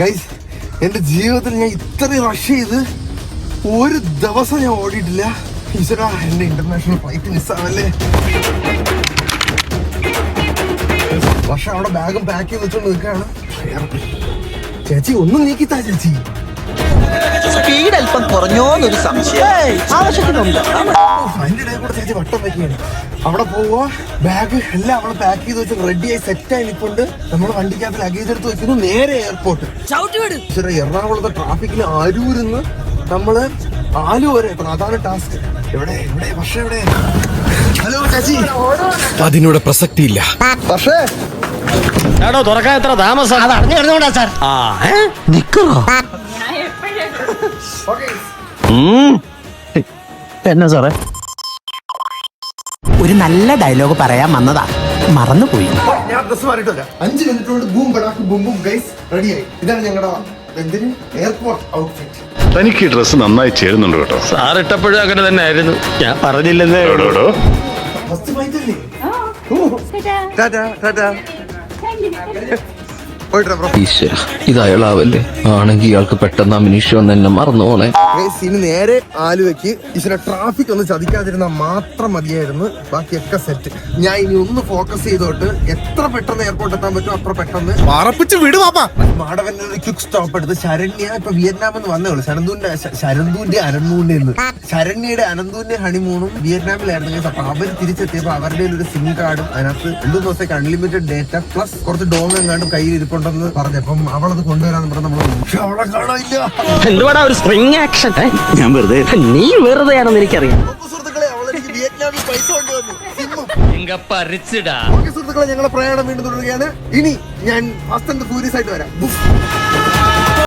Guys എന്റെ ജീവിതത്തിൽ ഞാൻ ഇത്രയും റഷ് ചെയ്ത് ഒരു ദിവസം ഞാൻ ഓടിയിട്ടില്ല. ഈശ്വരാ എന്റെ ഇന്റർനാഷണൽ ഫ്ലൈറ്റ് മിസ്സാണല്ലേ പക്ഷെ അവിടെ ബാഗും പാക്ക് ചെയ്ത് വെച്ചോണ്ട് നിൽക്കുകയാണ്. ചേച്ചി ഒന്നും നീക്കിത്താ ചേച്ചി. സ്പീഡ് അല്പം കുറഞ്ഞോന്നൊരു സംശയം. ആവശ്യത്തിനുണ്ട് അവിടെ പോവുക ബാഗ് എല്ലാം അവിടെ പാക്ക് ചെയ്ത് വെച്ച് റെഡിയായി ആയി നിൽക്കൊണ്ട് നമ്മൾ വണ്ടിക്കകത്ത് ലഗേജ് എടുത്ത് വെച്ചിരുന്നു നേരെ എയർപോർട്ട് എറണാകുളത്തെ ട്രാഫിക്കിൽ അരൂരിന്ന് നമ്മൾ ആലു വരെ പ്രധാന അതാണ് ടാസ്ക് എവിടെ എവിടെ പക്ഷേ എവിടെ? ഹലോ ചേച്ചി. അതിനോട് പ്രസക്തിയില്ല. പക്ഷേ എടോ തുറക്കാൻ എത്ര താമസം? അത് അറിഞ്ഞു കിടന്നോണ്ടാ സാർ. ആ ഏ? എന്നാ സാറേ? ഒരു നല്ല ഡയലോഗ് പറയാൻ വന്നതാ. മറന്നുപോയി. ഞാൻ ഡ്രസ് മാറിയിട്ട് അഞ്ച് മിനിറ്റ് കൊണ്ട് ബൂം ബടാക്ക് ബൂം ബൂം ഗൈസ് റെഡിയായി ഇതാണ് ഞങ്ങളുടെ എന്തിന്? എയർപോർട്ട് ഔട്ട്ഫിറ്റ് തനിക്ക് ഈ ഡ്രസ്സ് നന്നായി ചേരുന്നുണ്ട് കേട്ടോ. സാർ ഇട്ടപ്പോഴും അങ്ങനെ തന്നെ ആയിരുന്നു ഞാൻ പറഞ്ഞില്ലെന്നേ. ഫസ്റ്റ് ഫ്ലൈറ്റ് അല്ലേ? ടാറ്റാ ടാറ്റാ ഈശ്വര ഇത് അയാളാവല്ലേ? ആണെങ്കിൽ ഇയാൾക്ക് പെട്ടെന്ന് അമിനീഷ് വന്ന് എന്നെ മറന്നു പോണേ. ഗൈസ് ഇനി നേരെ ആലുവയ്ക്ക് ഈശ്വര ട്രാഫിക് ഒന്ന് ചതിക്കാതിരുന്ന മാത്രം മതിയായിരുന്നു. ബാക്കിയൊക്കെ സെറ്റ് ഞാൻ ഇനി ഒന്ന് ഫോക്കസ് ചെയ്തോട്ട് എത്ര പെട്ടെന്ന് എയർപോർട്ട് എത്താൻ പറ്റും അത്ര പെട്ടെന്ന്. പറപ്പിച്ച് വിടു മാടവൻ ഒരു ക്വിക്ക് സ്റ്റോപ്പ് എടുത്ത് ശരണ്യ ഇപ്പൊ വിയറ്റ്നാം എന്ന് വന്നേ ഉള്ളൂ. ശരന്തൂന്റെ ശരന്തൂന്റെ അനന്തൂന്റെ എന്ന് ശരണ്യയുടെ അനന്തൂന്റെ ഹണിമൂണും വിയറ്റ്നാമിലായിരുന്നു. അപ്പൊ അവർ തിരിച്ചെത്തിയപ്പോ അവരുടെ ഒരു സിം കാർഡും അതിനകത്ത് രണ്ടു ദിവസത്തേക്ക് അൺലിമിറ്റഡ് ഡേറ്റ പ്ലസ് കുറച്ച് ഡോങ് എങ്ങാണ്ടും കയ്യിൽ ഇരിപ്പുണ്ടെന്ന് പറഞ്ഞു അപ്പം അവളത് കൊണ്ടുവരാന്ന് പറഞ്ഞ നമ്മൾ പക്ഷെ അവളെ കാണാനില്ല. എന്തുവാടാ ഒരു സ്പ്രിങ് ആക്ഷൻ ഞാൻ വെറുതെ നീ വെറുതെയാണെന്ന് എനിക്കറിയാം. അപ്പൊ സുഹൃത്തുക്കളെ അവളെനിക്ക് വിയറ്റ്നാമിൽ പൈസ കൊണ്ടുവന്നു. സുഹൃത്തുക്കളെ ഞങ്ങളെ പ്രയാണം വീണ്ടും തുടരുകയാണ്. ഇനി ഞാൻ ഫസ്റ്റ് ആൻഡ് ഫ്യൂരിയസ് ആയിട്ട് വരാം.